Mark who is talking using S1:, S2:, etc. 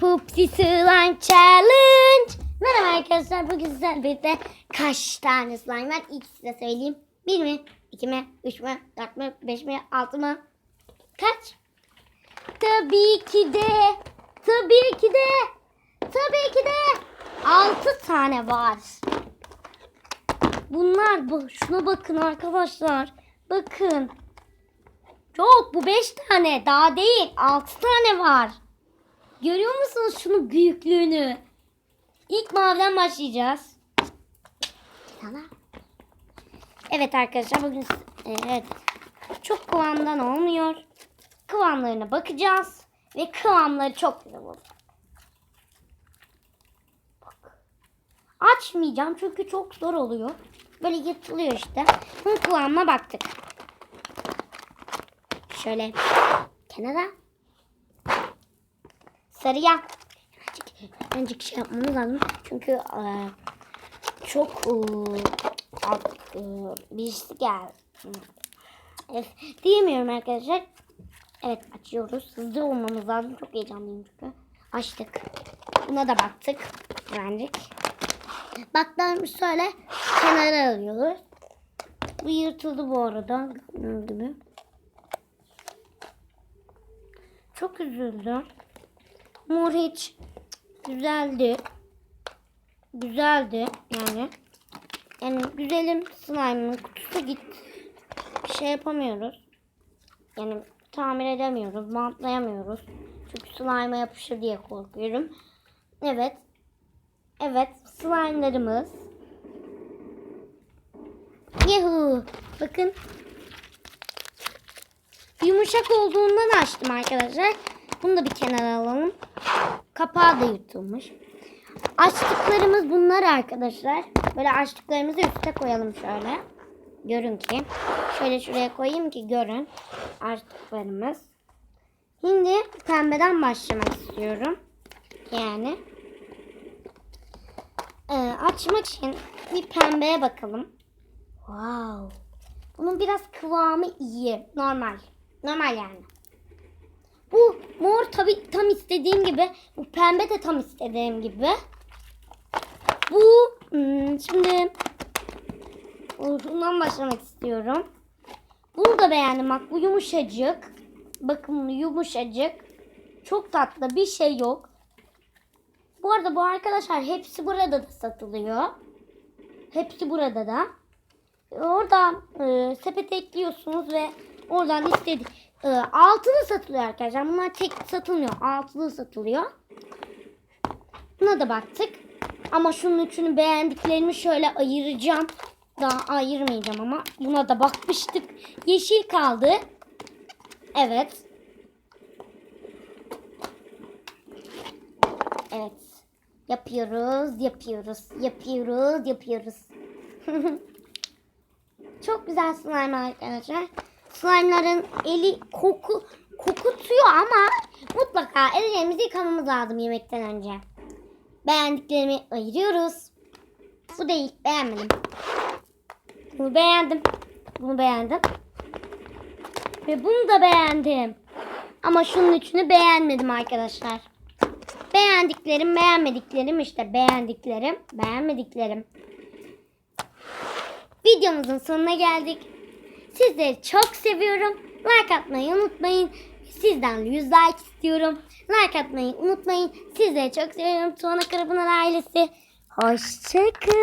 S1: Pupsi Slime Challenge. Merhaba arkadaşlar. Bugün sizlerle birlikte kaç tane slime var? İlk size söyleyeyim. Bir mi? iki mi? Üç mü? Dört mü? Beş mi? Altı mı? Kaç? Tabii ki de. Tabii ki de. Tabii ki de. Altı tane var. Bunlar bu. Şuna bakın arkadaşlar. Bakın. Çok bu beş tane. Daha değil. Altı tane var. Görüyor musunuz şunun büyüklüğünü? İlk maviden başlayacağız. Tamam. Evet arkadaşlar bugün evet çok kıvamdan olmuyor. Kıvamlarına bakacağız ve kıvamları çok güzel olacak. Bak. Açmayacağım çünkü çok zor oluyor. Böyle yırtılıyor işte. Bunun kıvamına baktık. Şöyle kenara sarıya. Birazcık, birazcık şey yapmamız lazım. Çünkü e, çok e, alt, e, birisi geldi. Evet, diyemiyorum arkadaşlar. Evet açıyoruz. Hızlı olmamız lazım. Çok heyecanlıyım çünkü. Açtık. Buna da baktık. Öğrendik. Baktan şöyle kenara alıyoruz. Bu yırtıldı bu arada. Gördüğünüz gibi. Çok üzüldüm. Mor hiç güzeldi. Güzeldi yani. Yani güzelim slime'ın kutusu gitti. Bir şey yapamıyoruz. Yani tamir edemiyoruz. Bantlayamıyoruz. Çünkü slime'a yapışır diye korkuyorum. Evet. Evet. Slime'larımız. Yuhu. Bakın. Yumuşak olduğundan açtım arkadaşlar. Bunu da bir kenara alalım. Kapağı da yırtılmış. Açtıklarımız bunlar arkadaşlar. Böyle açtıklarımızı üste koyalım şöyle. Görün ki. Şöyle şuraya koyayım ki görün. Açtıklarımız. Şimdi pembeden başlamak istiyorum. Yani. Ee, açmak için bir pembeye bakalım. Wow. Bunun biraz kıvamı iyi. Normal. Normal yani. Bu mor tabi tam istediğim gibi. Bu pembe de tam istediğim gibi. Bu hmm, şimdi bundan başlamak istiyorum. Bunu da beğendim bak bu yumuşacık. Bakın yumuşacık. Çok tatlı bir şey yok. Bu arada bu arkadaşlar hepsi burada da satılıyor. Hepsi burada da. Orada e, sepete ekliyorsunuz ve oradan istedi. E, altılı satılıyor arkadaşlar. Bunlar tek satılmıyor. Altılı satılıyor. Buna da baktık. Ama şunun üçünü beğendiklerimi şöyle ayıracağım. Daha ayırmayacağım ama buna da bakmıştık. Yeşil kaldı. Evet. Evet. Yapıyoruz, yapıyoruz, yapıyoruz, yapıyoruz. Çok güzel slime arkadaşlar. Slime'ların eli koku kokutuyor ama mutlaka ellerimizi yıkamamız lazım yemekten önce. Beğendiklerimi ayırıyoruz. Bu değil, beğenmedim. Bunu beğendim. Bunu beğendim. Ve bunu da beğendim. Ama şunun üçünü beğenmedim arkadaşlar. Beğendiklerim, beğenmediklerim işte beğendiklerim, beğenmediklerim. Videomuzun sonuna geldik. Sizleri çok seviyorum. Like atmayı unutmayın. Sizden 100 like istiyorum. Like atmayı unutmayın. Sizleri çok seviyorum. Tuana Karabınar ailesi. Hoşçakalın.